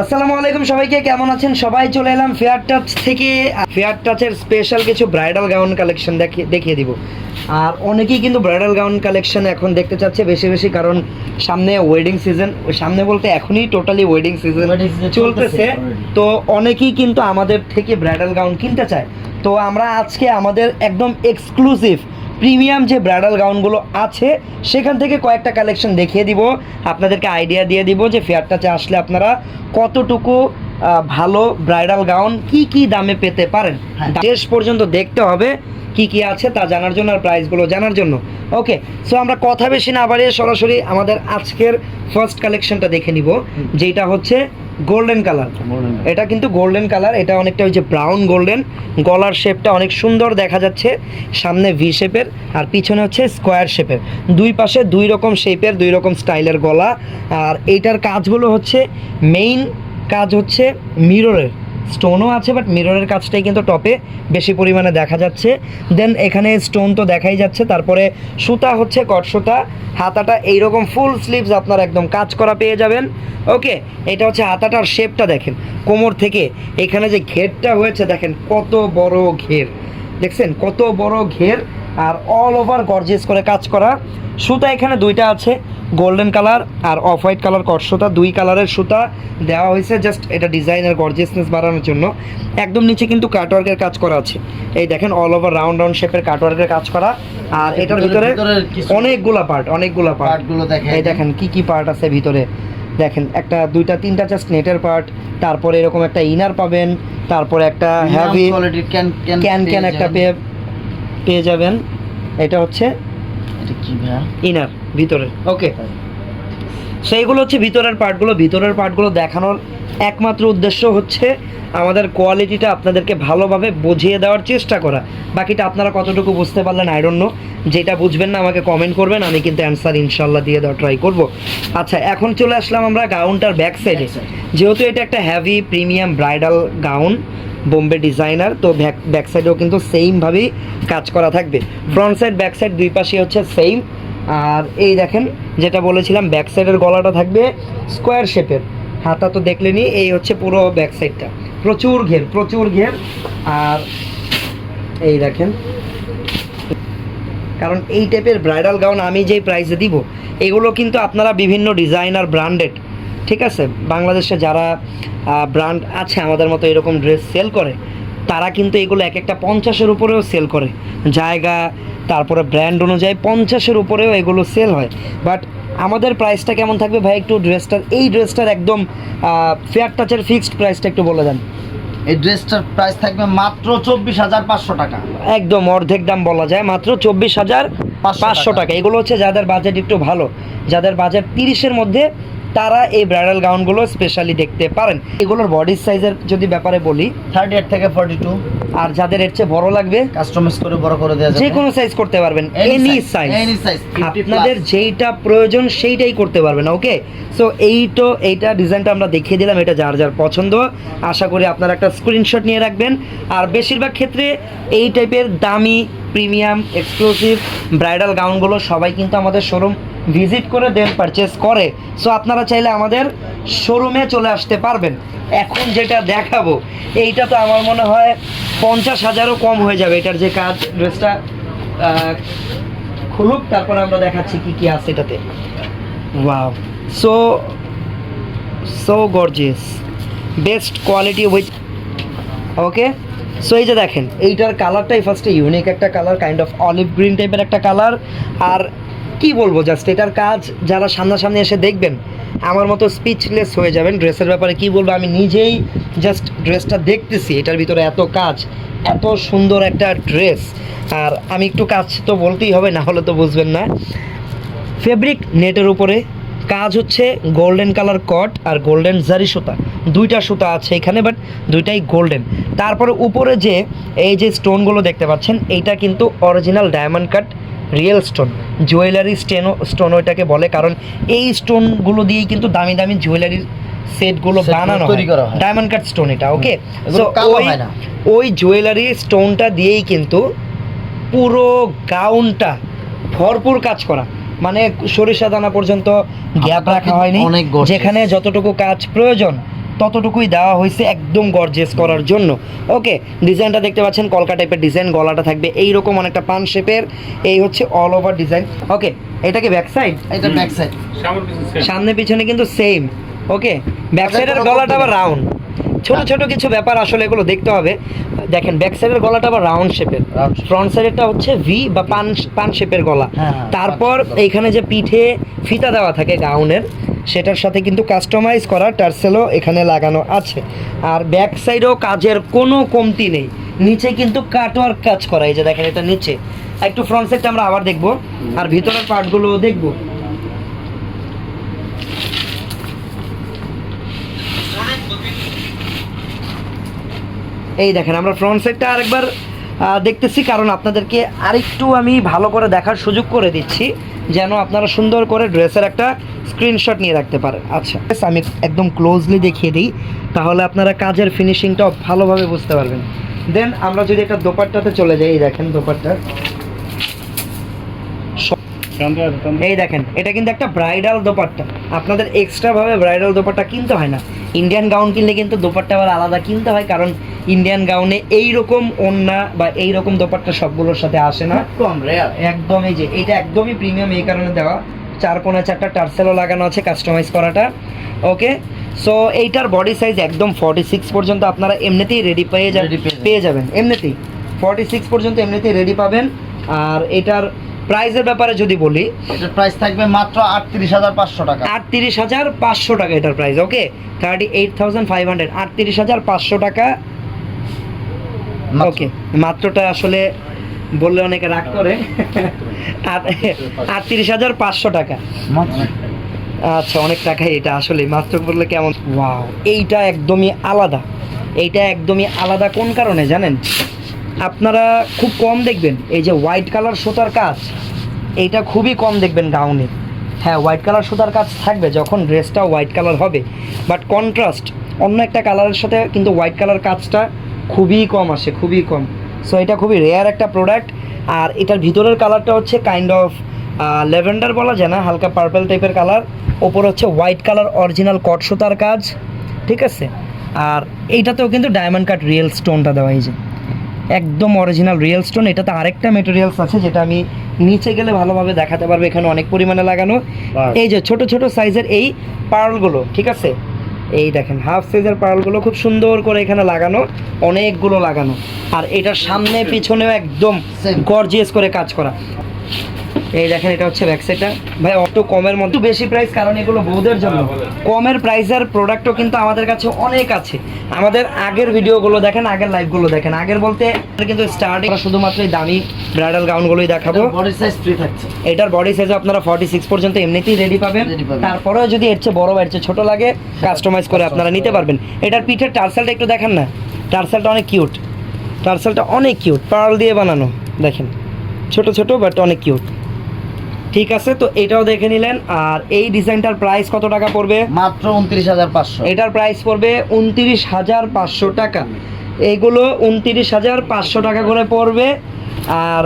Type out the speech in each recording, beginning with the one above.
আসসালামু আলাইকুম সবাইকে কেমন আছেন? সবাই চলে এলাম ফেয়ার টাচ থেকে। ফেয়ার টাচের স্পেশাল কিছু ব্রাইডাল গাউন কালেকশন দেখিয়ে দেখিয়ে দিব। আর অনেকেই কিন্তু ব্রাইডাল গাউন কালেকশন এখন দেখতে চাচ্ছে বেশি বেশি কারণ সামনে ওয়েডিং সিজন সামনে বলতে এখনই টোটালি ওয়েডিং সিজন চলতেছে তো অনেকেই কিন্তু আমাদের থেকে ব্রাইডাল গাউন কিনতে চায়। তো আমরা আজকে আমাদের একদম এক্সক্লুসিভ প্রিমিয়াম যে ব্রাইডাল গাউনগুলো আছে সেখান থেকে কয়েকটা কালেকশন দেখিয়ে দিব। আপনাদেরকে আইডিয়া দিয়ে দিব যে ফেয়ারটাতে আসলে আপনারা কতটুকু ভালো ব্রাইডাল গাউন কি কি দামে পেতে পারেন। হ্যাঁ। শেষ পর্যন্ত দেখতে হবে কি কি আছে তা জানার জন্য আর প্রাইসগুলো জানার জন্য। ওকে সো আমরা কথা বেশি না বাড়িয়ে সরাসরি আমাদের আজকের ফার্স্ট কালেকশনটা দেখে নিব যেটা হচ্ছে গোল্ডেন কালার এটা কিন্তু গোল্ডেন কালার এটা অনেকটা ওই যে ব্রাউন গোল্ডেন গলার শেপটা অনেক সুন্দর দেখা যাচ্ছে সামনে ভি শেপের আর পিছনে হচ্ছে স্কোয়ার শেপের দুই পাশে দুই রকম শেপের দুই রকম স্টাইলের গলা আর এইটার কাজগুলো হচ্ছে মেইন কাজ হচ্ছে মিররের স্টোনও আছে বাট মিররের কাজটাই কিন্তু টপে বেশি পরিমাণে দেখা যাচ্ছে। দেন এখানে স্টোন তো দেখাই যাচ্ছে, তারপরে সুতা হচ্ছে কট সুতা হাতাটা এইরকম ফুল স্লিভস আপনার একদম কাজ করা পেয়ে যাবেন। ওকে এটা হচ্ছে হাতাটার শেপটা দেখেন। কোমর থেকে এখানে যে ঘেরটা হয়েছে, দেখেন কত বড় ঘের। দেখছেন কত বড় ঘের আর অল ওভার গর্জিয়াস করে কাজ করা। সুতা এখানে দুইটা আছে গোল্ডেন কালার আর অফ হোয়াইট কালার কট সুতা। দুই কালারের সুতা দেওয়া হয়েছে জাস্ট এটা ডিজাইনের গর্জিয়াসনেস বাড়ানোর জন্য। একদম নিচে কিন্তু কাটওয়ার্কের কাজ করা আছে। এই দেখেন অল ওভার রাউন্ড রাউন্ড শেপের কাটওয়ার্কের কাজ করা। আর এটার ভিতরে অনেকগুলা পার্ট অনেকগুলা পার্ট পার্টগুলো দেখেন। এই দেখেন কি কি পার্ট আছে ভিতরে? দেখেন একটা দুইটা তিনটা জাস্ট নেটের পার্ট তারপরে এরকম একটা ইনার পাবেন তারপরে একটা heavy can can can can একটা পেয়ে পেয়ে যাবেন। এটা হচ্ছে এটা কি ভাইয়া? ইনার ভিতরে। ওকে সেইগুলো হচ্ছে ভিতরের পার্টগুলো। ভিতরের পার্টগুলো দেখানোর একমাত্র উদ্দেশ্য হচ্ছে আমাদের কোয়ালিটিটা আপনাদেরকে ভালোভাবে বুঝিয়ে দেওয়ার চেষ্টা করা। বাকিটা আপনারা কতটুকু বুঝতে পারলেন আইডন্য যেটা বুঝবেন না, আমাকে কমেন্ট করবেন, আমি কিন্তু অ্যান্সার ইনশাল্লাহ দিয়ে দেওয়া ট্রাই করব। আচ্ছা এখন চলে আসলাম আমরা গাউনটার ব্যাক সাইডে যেহেতু এটা একটা heavy premium bridal gown Bombay designer তো ব্যাক ব্যাক সাইডেও কিন্তু সেমভাবেই কাজ করা থাকবে। ফ্রন্ট সাইড ব্যাক সাইড দুই পাশে হচ্ছে সেম আর এই দেখেন, যেটা বলেছিলাম ব্যাক সাইডের গলাটা থাকবে স্কোয়ার শেপের হাতা তো দেখলেনি এই হচ্ছে পুরো ব্যাক সাইডটা প্রচুর ঘের প্রচুর ঘের। আর এই দেখেন, কারণ এই টাইপের ব্রাইডাল গাউন আমি যেই প্রাইসে দিব, এগুলো কিন্তু আপনারা বিভিন্ন ডিজাইনার ব্র্যান্ডেড ঠিক আছে? বাংলাদেশে যারা ব্র্যান্ড আছে, আমাদের মতো এরকম ড্রেস সেল করে তারা কিন্তু এগুলো এক একটা পঞ্চাশের উপরেও সেল করে। জায়গা তারপরে ব্র্যান্ড অনুযায়ী পঞ্চাশের উপরেও এগুলো সেল হয়। বাট আমাদের প্রাইসটা কেমন থাকবে ভাই একটু ড্রেসটার এই ড্রেসটার একদম ফেয়ার টাচের ফিক্সড প্রাইসটা একটু বলে দেন। এই ড্রেসটার প্রাইস থাকবে মাত্র চব্বিশ হাজার পাঁচশো টাকা। একদম অর্ধেক দাম বলা যায় মাত্র চব্বিশ হাজার পাঁচশো। টাকা। এগুলো হচ্ছে যাদের বাজেট একটু ভালো। যাদের বাজেট তিরিশের মধ্যে তারা এই ব্রাইডাল গাউনগুলো স্পেশালি দেখতে পারেন। এগুলোর বডি সাইজের যদি ব্যাপারে বলি থার্টি এইট থেকে ফর্টি টু আর যাদের এর চেয়ে বড় লাগবে কাস্টমাইজ করে বড় করে দেওয়া যে কোনো সাইজ করতে পারবেন এনি সাইজ any size, 50 আপনাদের যেইটা প্রয়োজন সেইটাই করতে পারবেন ওকে সো এই তো এইটা ডিজাইনটা আমরা দেখিয়ে দিলাম এটা যার যার পছন্দ। আশা করি আপনারা একটা স্ক্রিনশট নিয়ে রাখবেন। আর বেশিরভাগ ক্ষেত্রে এই টাইপের দামি প্রিমিয়াম এক্সক্লুসিভ ব্রাইডাল গাউনগুলো সবাই কিন্তু আমাদের শোরুম ভিজিট করে দেন পারচেস করে। সো আপনারা চাইলে আমাদের শোরুমে চলে আসতে পারবেন। এখন যেটা দেখাবো, এইটা তো আমার মনে হয় পঞ্চাশ হাজারও কম হয়ে যাবে। এটার যে কাজ ড্রেসটা খুলুক, তারপর আমরা দেখাচ্ছি কি কি আছে এটাতে। Wow so so gorgeous best quality with okay so এই যে দেখেন, এইটার কালারটাই ফার্স্টে ইউনিক একটা colour kind of olive green টাইপের একটা কালার আর কি বলব জাস্ট এটার কাজ যারা সামনাসামনি এসে দেখবেন, আমার মতো স্পিচলেস হয়ে যাবেন ড্রেসের ব্যাপারে কি বলব, আমি নিজেই জাস্ট ড্রেসটা দেখতেছি, এটার ভিতরে এত কাজ, এত সুন্দর একটা ড্রেস আর আমি একটু কাজ তো বলতেই হবে, না হলে তো বুঝবেন না। ফেব্রিক নেটের উপরে কাজ হচ্ছে গোল্ডেন কালার কট আর গোল্ডেন জারি সুতা। দুইটা সুতা আছে এখানে বাট দুইটাই গোল্ডেন তারপরে উপরে যে, এই যে স্টোনগুলো দেখতে পাচ্ছেন, এইটা কিন্তু original diamond cut real stone jewellery steno stone ওইটাকে বলে কারণ এই স্টোনগুলো দিয়েই কিন্তু দামি দামি জুয়েলারির সেটগুলো বানানো হয়। ডায়মন্ড কাট স্টোন এটা ওকে না। ওই জুয়েলারি স্টোনটা দিয়েই কিন্তু পুরো গাউনটা ভরপুর কাজ করা। মানে সরিষা দানা পর্যন্ত গ্যাপ রাখা হয়নি। অনেক যেখানে যতটুকু কাজ প্রয়োজন ততটুকুই দেওয়া হয়েছে একদম গর্জেস করার জন্য। ওকে ডিজাইনটা দেখতে পাচ্ছেন কলকা টাইপের ডিজাইন গলাটা থাকবে এইরকম অনেকটা পান শেপের এই হচ্ছে অল ওভার ডিজাইন ওকে এটা কি ব্যাক সাইড এটা ব্যাক সাইড সামনে পিছনে কিন্তু সেম ওকে ব্যাক সাইডের গলাটা আবার রাউন্ড ছোট ছোট কিছু ব্যাপার আসলে এগুলো দেখতে হবে। দেখেন ব্যাক সাইডের গলাটা আবার রাউন্ড শেপের। ফ্রন্ট সাইডেরটা হচ্ছে ভি বা পান পান শেপের গলা। হ্যাঁ, হ্যাঁ, তারপর। এইখানে যে পিঠে ফিতা দেওয়া থাকে গাউনের সেটার সাথে কিন্তু কাস্টমাইজ করা টার্সেলও এখানে লাগানো আছে। আর ব্যাক সাইডেও কাজের কোনো কমতি নেই। নিচে কিন্তু কাটওয়ার্ক কাজ করা। এই যে দেখেন এটা নিচে। একটু ফ্রন্ট সাইডটা আমরা আবার দেখব। আর ভিতরের পার্টগুলো দেখব। এই দেখেন, আমরা ফ্রন্ট সাইডটা আরেকবার দেখতেছি, কারণ আপনাদেরকে আরেকটু আমি ভালো করে দেখার সুযোগ করে দিচ্ছি, যেন আপনারা সুন্দর করে ড্রেসের একটা স্ক্রিনশট নিয়ে রাখতে পারেন। আচ্ছা আমি একদম ক্লোজলি দেখিয়ে দিই, তাহলে আপনারা কাজের ফিনিশিংটাও ভালোভাবে বুঝতে পারবেন। দেন আমরা যদি একটা দোপাট্টাতে চলে যাই, এই দেখেন দোপাট্টা। এই দেখেন, এটা কিন্তু একটা ব্রাইডাল দোপাট্টা। আপনাদের এক্সট্রাভাবে ব্রাইডাল দোপাট্টা কিনতে হয় না। ইন্ডিয়ান গাউন কিনলে কিন্তু দোপাট্টা আবার আলাদা কিনতে হয় কারণ ইন্ডিয়ান গাউনে এই রকম ওন্না বা এই রকম দোপাট্টা সবগুলোর সাথে আসে না। কম রেয়ার একদম এই যে এটা একদমই প্রিমিয়াম এই কারণে দেওয়া। চার কোনা চারটা টার্সেলও লাগানো আছে কাস্টমাইজ করাটা। ওকে সো এইটার বডি সাইজ একদম ফর্টি সিক্স পর্যন্ত আপনারা এমনিতেই রেডি পেয়ে যাবেন Ready পেয়ে যাবেন। পেয়ে যাবেন। এমনিতেই ফর্টি সিক্স পর্যন্ত এমনিতেই রেডি পাবেন। আর এটার প্রাইসের ব্যাপারে যদি বলি এটার প্রাইস থাকবে মাত্র আটত্রিশ হাজার পাঁচশো টাকা। আটত্রিশ হাজার পাঁচশো টাকা এটার price okay thirty eight thousand five hundred আটত্রিশ হাজার পাঁচশো টাকা। ওকে মাত্রটা আসলে বললে অনেকে রাগ করে। আটত্রিশ হাজার পাঁচশো টাকা। আচ্ছা অনেক টাকাই এটা আসলে মাত্র বললে কেমন? ওয়াও এইটা একদমই আলাদা। এইটা একদমই আলাদা কোন কারণে জানেন? আপনারা খুব কম দেখবেন। এই যে হোয়াইট কালার সুতার কাজ, এইটা খুবই কম দেখবেন গাউনে হ্যাঁ হোয়াইট কালার সুতার কাজ থাকবে যখন ড্রেসটা হোয়াইট কালার হবে। বাট কন্ট্রাস্ট অন্য একটা কালারের সাথে কিন্তু হোয়াইট কালার কাজটা খুবই কম আসে, খুবই কম। সো এটা খুবই রেয়ার একটা প্রোডাক্ট আর এটার ভিতরের কালারটা হচ্ছে কাইন্ড অফ লেভেন্ডার বলা যায় না, হালকা পার্পল টাইপের কালার ওপর হচ্ছে হোয়াইট কালার অরিজিনাল কট সুতার কাজ, ঠিক আছে? আর এইটাতেও কিন্তু ডায়মন্ড কাট রিয়েল স্টোনটা দেওয়া যে একদম অরিজিনাল রিয়েল স্টোন এটাতে আরেকটা মেটেরিয়ালস আছে যেটা আমি নিচে গেলে ভালোভাবে দেখাতে পারব এখানে অনেক পরিমাণে লাগানো। এই যে ছোট ছোট সাইজের এই পার্লগুলো ঠিক আছে? এই দেখেন হাফ সাইজের পার্লগুলো খুব সুন্দর করে এখানে লাগানো অনেকগুলো লাগানো। আর এটার সামনে পিছনেও একদম গর্জিয়াস করে কাজ করা। এই দেখেন এটা হচ্ছে ব্যাক সাইডটা ভাই অত কমের মধ্যে বেশি প্রাইস কারণ এগুলো বৌদের জন্য। কমের প্রাইসের প্রোডাক্টও কিন্তু আমাদের কাছে অনেক আছে। আমাদের আগের ভিডিওগুলো দেখেন আগের লাইভগুলো দেখেন। আগের বলতে কিন্তু স্টার্টিং শুধুমাত্র এই দামি ব্রাইডাল গাউনগুলোই দেখাবো। বডি সাইজ ফ্রি থাকছে। এটার বডি সাইজ আপনারা ফর্টি সিক্স পর্যন্ত এমনিতেই রেডি পাবেন। তারপরেও যদি এর চেয়ে বড় বা এর চেয়ে ছোট লাগে কাস্টমাইজ করে আপনারা নিতে পারবেন। এটার পিঠের টার্সেলটা একটু দেখেন না। টার্সেলটা অনেক কিউট টার্সেলটা অনেক কিউট পার্ল দিয়ে বানানো দেখেন। ছোট ছোট বাট অনেক কিউট ঠিক আছে তো এটাও দেখে নিলেন। আর এই ডিজাইনটার প্রাইস কত টাকা পড়বে? মাত্র উনত্রিশ হাজার পাঁচশো। এটার প্রাইস পড়বে উনত্রিশ হাজার পাঁচশো টাকা। এগুলো উনত্রিশ হাজার পাঁচশো টাকা করে পড়বে। আর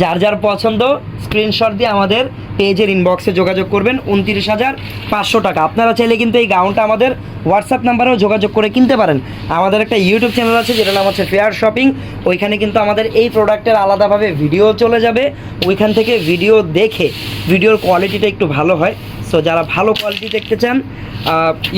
যার যার পছন্দ স্ক্রিনশট দিয়ে আমাদের পেজের ইনবক্সে যোগাযোগ করবেন, উনত্রিশ হাজার পাঁচশো টাকা। আপনারা চাইলে কিন্তু এই গাউনটা আমাদের হোয়াটসঅ্যাপ নাম্বারেও যোগাযোগ করে কিনতে পারেন। আমাদের একটা ইউটিউব চ্যানেল আছে, যেটার নাম হচ্ছে ফেয়ার শপিং ওইখানে কিন্তু আমাদের এই প্রোডাক্টের আলাদাভাবে ভিডিও চলে যাবে। ওইখান থেকে ভিডিও দেখে ভিডিওর কোয়ালিটিটা একটু ভালো হয়। সো যারা ভালো কোয়ালিটি দেখতে চান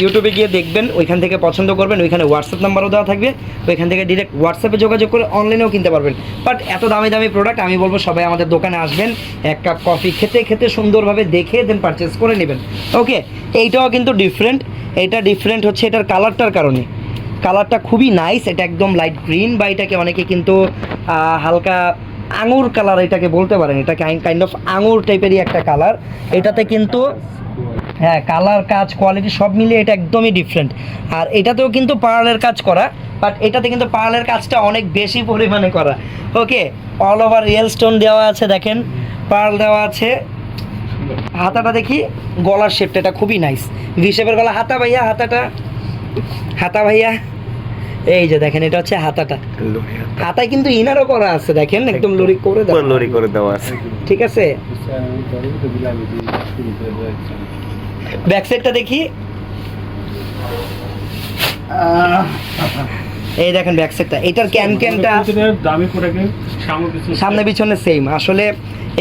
ইউটিউবে গিয়ে দেখবেন, ওইখান থেকে পছন্দ করবেন, ওইখানে হোয়াটসঅ্যাপ নাম্বারও দেওয়া থাকবে, ওইখান থেকে ডিরেক্ট হোয়াটসঅ্যাপে যোগাযোগ করে অনলাইনেও কিনতে পারবেন। বাট এত দামি দামি প্রোডাক্ট আমি বলব সবাই আমাদের দোকানে আসবেন, এক কাপ কফি খেতে খেতে সুন্দরভাবে দেখে দেন পারচেস করে নেবেন। ওকে এইটাও কিন্তু ডিফারেন্ট এটা ডিফারেন্ট হচ্ছে এটার কালারটার কারণে। কালারটা খুবই নাইস এটা একদম লাইট গ্রিন বা এটাকে অনেকে কিন্তু হালকা আঙুর কালার এটাকে বলতে পারেন। এটা কাইন্ড অফ আঙুর টাইপেরই একটা কালার এটাতে কিন্তু হ্যাঁ কালার কাজ কোয়ালিটি সব মিলিয়ে এটা একদমই ডিফারেন্ট আর এটাতেও কিন্তু পার্লের কাজ করা বাট এটাতে কিন্তু পার্লের কাজটা অনেক বেশি পরিমাণে করা। Okay all over real stone দেওয়া আছে দেখেন। পার্ল দেওয়া আছে। হাতাটা দেখি গলার শেপটা এটা খুবই নাইস ভি শেপের গলা হাতা ভাইয়া হাতাটা। হাতা ভাইয়া। এই যে দেখেন এটা হচ্ছে হাতাটা। হাতায় কিন্তু ইনারও করা আছে দেখেন একদম লরি করে দেওয়া। লরি করে দেওয়া আছে। ঠিক আছে? ব্যাক সাইডটা দেখি। এই দেখেন ব্যাক সাইডটা। এটার দামি প্রোডাক্টের সামনে পিছনে সেম আসলে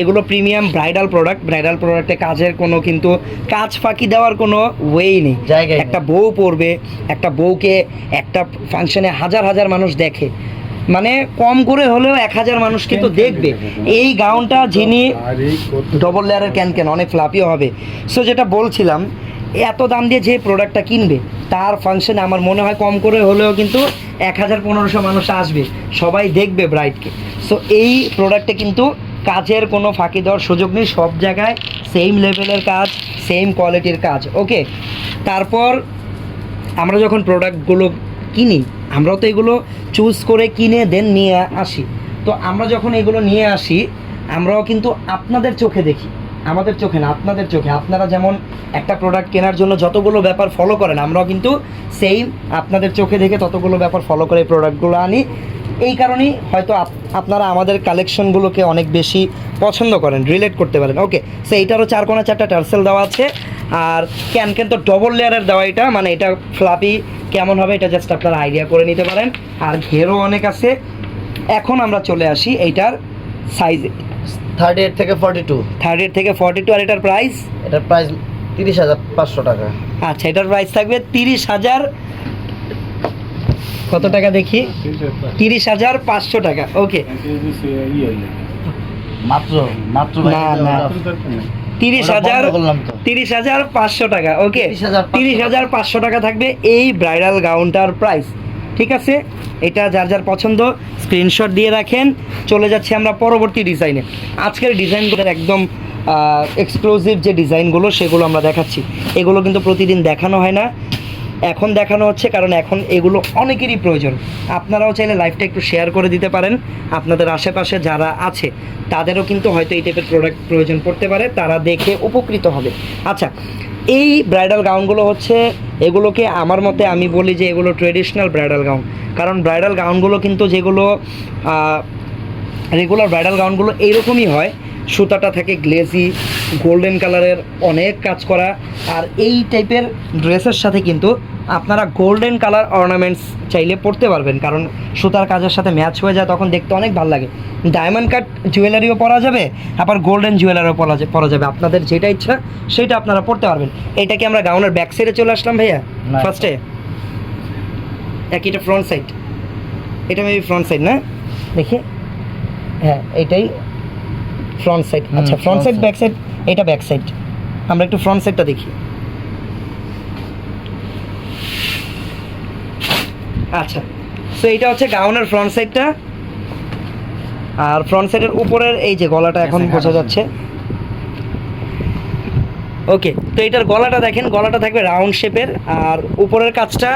এগুলো প্রিমিয়াম ব্রাইডাল প্রোডাক্ট ব্রাইডাল প্রোডাক্টে কাজের কোনো কিন্তু কাজ ফাঁকি দেওয়ার কোনো ওয়েই নেই। একটা বউ পরবে একটা বউকে একটা ফাংশনে হাজার হাজার মানুষ দেখে। মানে কম করে হলেও এক হাজার মানুষ কিন্তু দেখবে। এই গাউনটা যিনি আর এই কত ডবল লেয়ারের ক্যান ক্যান অনেক ফ্লাপিও হবে। সো যেটা বলছিলাম এত দাম দিয়ে যে প্রোডাক্টটা কিনবে তার ফাংশনে আমার মনে হয় কম করে হলেও কিন্তু এক হাজার পনেরোশো মানুষ আসবে। সবাই দেখবে ব্রাইডকে সো এই প্রোডাক্টে কিন্তু কাজের কোনো ফাঁকি দেওয়ার সুযোগ নেই। সব জায়গায় সেম লেভেলের কাজ সেম কোয়ালিটির কাজ। ওকে তারপর আমরা যখন প্রোডাক্টগুলো কিনি আমরাও তো এগুলো চুজ করে কিনে দেন নিয়ে আসি। তো আমরা যখন এগুলো নিয়ে আসি, আমরাও কিন্তু আপনাদের চোখে দেখি। আমাদের চোখে না, আপনাদের চোখে। আপনারা যেমন একটা প্রোডাক্ট কেনার জন্য যতগুলো ব্যাপার ফলো করেন, আমরাও কিন্তু সেম আপনাদের চোখে দেখে ততগুলো ব্যাপার ফলো করে প্রোডাক্টগুলো আনি। এই কারণেই হয়তো আপনারা আমাদের কালেকশনগুলোকে অনেক বেশি পছন্দ করেন রিলেট করতে পারেন। ওকে সো এইটারও চার কোনা, চারটা টার্সেল দেওয়া আছে। আর ক্যান ক্যান তো ডবল লেয়ারের দেওয়া এটা মানে এটা ফ্লাপি কেমন হবে এটা জাস্ট আপনারা আইডিয়া করে নিতে পারেন। আর ঘেরও অনেক আছে। এখন আমরা চলে আসি এইটার সাইজে থার্টি এইট থেকে ফর্টি টু থার্ড থেকে ফর্টি টু আর এটার প্রাইস এটার প্রাইস তিরিশ হাজার পাঁচশো টাকা। আচ্ছা এটার প্রাইস থাকবে তিরিশ হাজার কত টাকা দেখি? তিরিশ হাজার পাঁচশো টাকা ওকে ইয়ে মাত্র মাত্র না, না। তিরিশ হাজার। তিরিশ হাজার পাঁচশো টাকা ওকে? তিরিশ হাজার পাঁচশো টাকা। থাকবে এই ব্রাইডাল গাউনটার প্রাইস ঠিক আছে? এটা যার যার পছন্দ স্ক্রিনশট দিয়ে রাখেন। চলে যাচ্ছি আমরা পরবর্তী ডিজাইনে আজকের ডিজাইনগুলোর একদম এক্সক্লুসিভ যে ডিজাইনগুলো সেগুলো আমরা দেখাচ্ছি। এগুলো কিন্তু প্রতিদিন দেখানো হয় না। এখন দেখানো হচ্ছে, কারণ এখন এগুলো অনেকেরই প্রয়োজন। আপনারাও চাইলে লাইফটা একটু শেয়ার করে দিতে পারেন। আপনাদের আশেপাশে যারা আছে, তাদেরও কিন্তু হয়তো এই টাইপের প্রোডাক্ট প্রয়োজন পড়তে পারে, তারা দেখে উপকৃত হবে। আচ্ছা এই ব্রাইডাল গাউনগুলো হচ্ছে, এগুলোকে আমার মতে আমি বলি যে এগুলো ট্রেডিশনাল ব্রাইডাল গাউন কারণ ব্রাইডাল গাউনগুলো কিন্তু যেগুলো রেগুলার ব্রাইডাল গাউনগুলো এইরকমই হয় সুতাটা থাকে গ্লেজি গোল্ডেন কালারের অনেক কাজ করা। আর এই টাইপের ড্রেসের সাথে কিন্তু আপনারা গোল্ডেন কালার অর্নামেন্টস চাইলে পরতে পারবেন কারণ সুতার কাজের সাথে ম্যাচ হয়ে যায় তখন দেখতে অনেক ভালো লাগে। ডায়মন্ড কাট জুয়েলারিও পরা যাবে আবার গোল্ডেন জুয়েলারিও পরা পরা যাবে। আপনাদের যেটা ইচ্ছা সেটা আপনারা পরতে পারবেন। এটা কি আমরা গাউনের ব্যাক সাইডে চলে আসলাম ভাইয়া? ফার্স্টে এক এটা ফ্রন্ট সাইড এটা মেবি ফ্রন্ট সাইড না? দেখি। হ্যাঁ এটাই ফ্রন্ট সাইড আচ্ছা ফ্রন্ট সাইড ব্যাক সাইড এটা ব্যাক সাইড আমরা একটু ফ্রন্ট সাইডটা দেখি। আচ্ছা সো এটা হচ্ছে গাউনের ফ্রন্ট সাইডটা আর ফ্রন্ট সাইডের উপরের এই যে গলাটা এখন বোঝা যাচ্ছে। ওকে তো এটার গলাটা দেখেন গলাটা থাকবে রাউন্ড শেপের আর উপরের কাজটা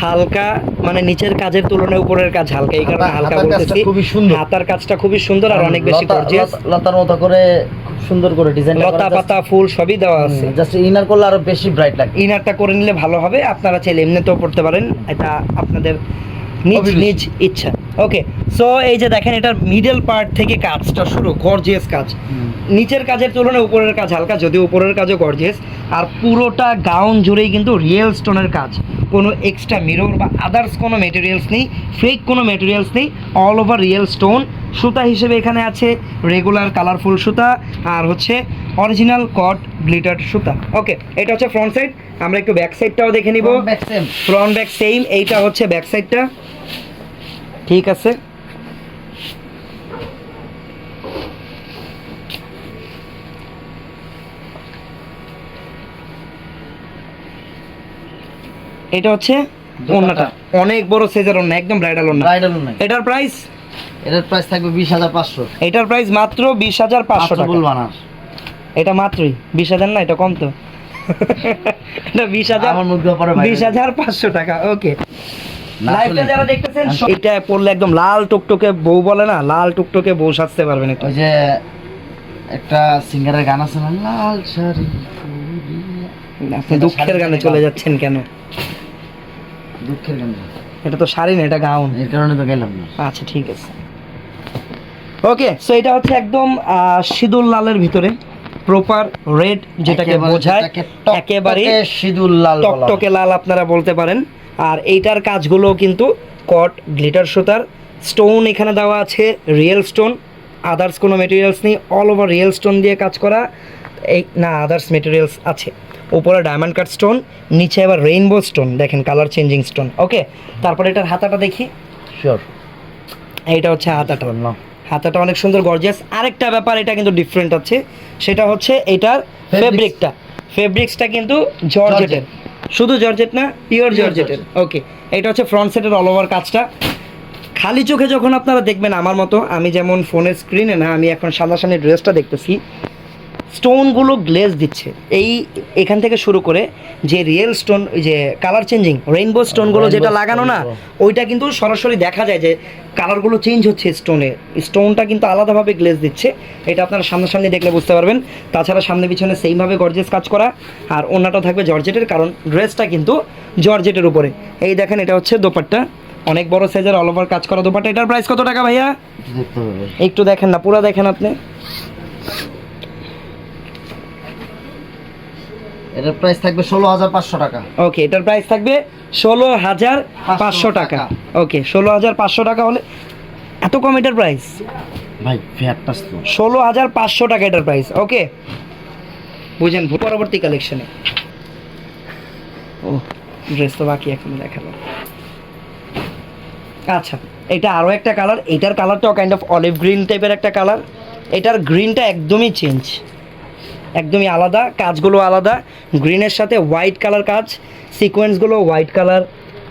হালকা মানে নিচের কাজের তুলনায় উপরের কাজ হালকা। এই কারণে হালকা বলতেছি। খুবই সুন্দর। হাতার কাজটা খুবই সুন্দর আর অনেক বেশি গর্জিয়াস লতার মতো করে খুব সুন্দর করে ডিজাইন লতা পাতা ফুল সবই দেওয়া আছে। জাস্ট ইনার করলে আরও বেশি ব্রাইট লাগে। ইনারটা করে নিলে ভালো হবে। আপনারা চাইলে এমনিতেও পড়তে পারেন। এটা আপনাদের নিজ নিজ ইচ্ছা। ওকে সো এই যে দেখেন এটার মিডল পার্ট থেকে কাজটা শুরু গর্জিয়াস কাজ। নিচের কাজের তুলনায় উপরের কাজ হালকা যদিও উপরের কাজও গর্জিয়াস আর পুরোটা গাউন জুড়েই কিন্তু রিয়েল স্টোনের কাজ। কোনো এক্সট্রা মিরর বা আদার্স কোনো মেটেরিয়ালস নেই ফেক কোনো মেটেরিয়ালস নেই অল ওভার রিয়েল স্টোন সুতা হিসেবে এখানে আছে রেগুলার কালারফুল সুতা আর হচ্ছে অরিজিনাল কট গ্লিটার সুতা। ওকে এটা হচ্ছে ফ্রন্ট সাইড আমরা একটু ব্যাক সাইডটাও দেখে নিব। ফ্রন্ট ব্যাক সেম এইটা হচ্ছে ব্যাক সাইডটা ঠিক আছে? এটা হচ্ছে ওন্নাটা অনেক বড় সাইজের ওন্না একদম ব্রাইডাল ওন্না ব্রাইডাল নাই এটার প্রাইস এটার প্রাইস থাকবে বিশ হাজার পাঁচশো। এটার প্রাইস মাত্র বিশ হাজার পাঁচশো টাকা। বলবা না এটা মাত্রই। বিশ হাজার না এটা কম তো। বিশ হাজার বিশ হাজার পাঁচশো টাকা ওকে লাইভটা যারা দেখতেছেন এটা পড়লে একদম লাল টুকটুকে বউ বলে না লাল টুকটুকে বউ সাজতে পারবেন ওই যে একটা সিঙ্গারের গান আছে না লাল শাড়ি আপনি দুঃখের গানে চলে যাচ্ছেন কেন? দুঃখের গান। এটা তো শাড়ি না এটা গাউন। এর কারণে তো গেলাম না। আচ্ছা ঠিক আছে। ওকে সো এটা হচ্ছে একদম সিঁদুর লালের ভিতরে প্রপার রেড যেটাকে বোঝায় একেবারে সিঁদুর লাল টকটকে লাল আপনারা বলতে পারেন। আর এইটার কাজগুলো কিন্তু কট গ্লিটার সুতার স্টোন এখানে দেওয়া আছে রিয়েল স্টোন আদার্স কোনো মেটেরিয়ালস নেই অল ওভার রিয়েল স্টোন দিয়ে কাজ করা এই না আদার্স মেটেরিয়ালস আছে। উপরে ডায়মন্ড কাট স্টোন নিচে আবার রেইনবো স্টোন দেখেন কালার চেঞ্জিং স্টোন ওকে তারপরে এটার হাতাটা দেখি। শিওর এইটা হচ্ছে হাতাটা। না হাতাটা অনেক সুন্দর গর্জিয়াস আরেকটা ব্যাপার এটা কিন্তু ডিফারেন্ট আছে সেটা হচ্ছে এটার ফেব্রিকটা ফেব্রিক্সটা কিন্তু জর্জেটের শুধু জর্জেট না? পিওর জর্জেটের। ওকে এটা হচ্ছে ফ্রন্ট সেটের অল ওভার কাজটা। খালি চোখে যখন আপনারা দেখবেন আমার মতো আমি যেমন ফোনের স্ক্রিনে না আমি এখন সামনাসামনি ড্রেসটা দেখতেছি স্টোনগুলো গ্লেজ দিচ্ছে। এই এখান থেকে শুরু করে যে রিয়েল স্টোন যে কালার চেঞ্জিং রেইনবো স্টোনগুলো যেটা লাগানো না ওইটা কিন্তু সরাসরি দেখা যায় যে কালারগুলো চেঞ্জ হচ্ছে স্টোনে। স্টোনটা কিন্তু আলাদাভাবে গ্লেজ দিচ্ছে। এটা আপনারা সামনাসামনি দেখলে বুঝতে পারবেন। তাছাড়া সামনে পিছনে সেইভাবে গর্জেস কাজ করা। আর অন্যটা থাকবে জর্জেটের কারণ ড্রেসটা কিন্তু জর্জেটের উপরে। এই দেখেন এটা হচ্ছে দোপাট্টা। অনেক বড় সাইজের অল ওভার কাজ করা দোপাট্টা। এটার প্রাইস কত টাকা ভাইয়া? একটু দেখেন না পুরো দেখেন আপনি। এটার প্রাইস থাকবে ষোলো হাজার পাঁচশো টাকা। ওকে এটার প্রাইস থাকবে ষোলো হাজার পাঁচশো টাকা। ওকে ষোলো হাজার পাঁচশো টাকা হলে এত কম এটার প্রাইস ভাই ফ্যাটটা ষোলো হাজার পাঁচশো টাকা এটার প্রাইস ওকে বুঝেন পরবর্তী কালেকশনে ও ড্রেস তো বাকি এখন দেখাল আচ্ছা এটা আরও একটা কালার এটার কালারটাও কাইন্ড অফ অলিভ গ্রিন টাইপের একটা কালার এটার গ্রিনটা একদমই চেঞ্জ একদমই আলাদা কাজগুলো আলাদা। গ্রিনের সাথে হোয়াইট কালার কাজ সিকোয়েন্সগুলো হোয়াইট কালার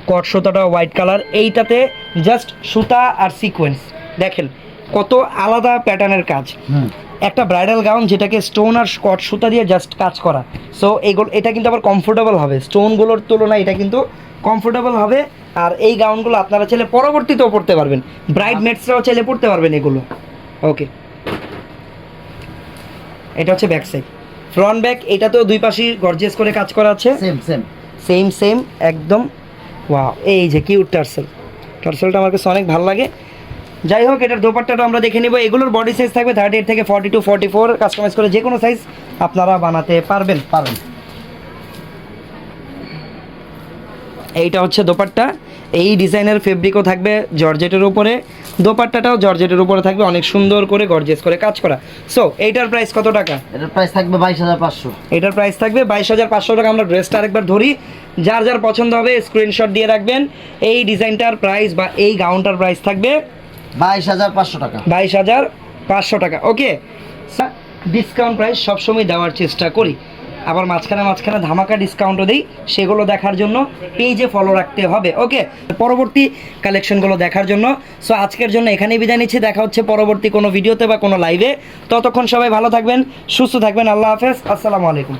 কট সুতাটা হোয়াইট কালার এইটাতে জাস্ট সুতা আর সিকোয়েন্স দেখেন কত আলাদা প্যাটার্নের কাজ। হুম। একটা ব্রাইডাল গাউন যেটাকে স্টোন আর স্কট সুতা দিয়ে জাস্ট কাজ করা। সো এগুলো এটা কিন্তু আবার কমফোর্টেবল হবে। স্টোনগুলোর তুলনায় এটা কিন্তু কমফোর্টেবল হবে। আর এই গাউনগুলো আপনারা চাইলে পরবর্তীতেও পড়তে পারবেন। ব্রাইড মেটসরাও চাইলে পড়তে পারবেন এগুলো। ওকে এটা হচ্ছে ব্যাক সাইড ফ্রন্ট ব্যাক এটা তো দুই পাশেই গর্জিয়াস করে কাজ করা আছে। সেম সেম সেম সেম একদম। ওয়াও এই যে কিউট টার্সেল টার্সেলটা আমার কাছে অনেক ভালো লাগে। যাই হোক এটার দোপাট্টাটা আমরা দেখে নিব। এগুলোর বডি সাইজ থাকবে থার্টি এইট থেকে forty two forty four customise করে যে কোনো সাইজ আপনারা বানাতে পারবেন। পারবেন। এইটা হচ্ছে দোপাট্টা। এই ডিজাইনের ফেব্রিকও থাকবে জর্জেটের উপরে দোপাট্টাটাও জর্জেটের উপরে থাকবে অনেক সুন্দর করে গর্জেস করে কাজ করা। সো এইটার প্রাইস কত টাকা? এটার প্রাইস থাকবে বাইশ হাজার পাঁচশো। এটার প্রাইস থাকবে বাইশ হাজার পাঁচশো টাকা আমরা ড্রেসটা আরেকবার ধরি। যার যার পছন্দ হবে স্ক্রিনশট দিয়ে রাখবেন। এই ডিজাইনটার প্রাইস বা এই গাউনটার প্রাইস থাকবে বাইশ হাজার পাঁচশো টাকা। বাইশ হাজার পাঁচশো টাকা। ওকে ডিসকাউন্ট প্রাইস সবসময় দেওয়ার চেষ্টা করি। আবার মাঝখানে মাঝখানে ধামাকা ডিসকাউন্টও দিই, সেগুলো দেখার জন্য পেজে ফলো রাখতে হবে ওকে পরবর্তী কালেকশনগুলো দেখার জন্য। সো আজকের জন্য এখানেই বিদায় নিচ্ছি, দেখা হচ্ছে পরবর্তী কোনো ভিডিওতে বা কোনো লাইভে ততক্ষণ সবাই ভালো থাকবেন, সুস্থ থাকবেন, আল্লাহ হাফেজ, আসসালামু আলাইকুম।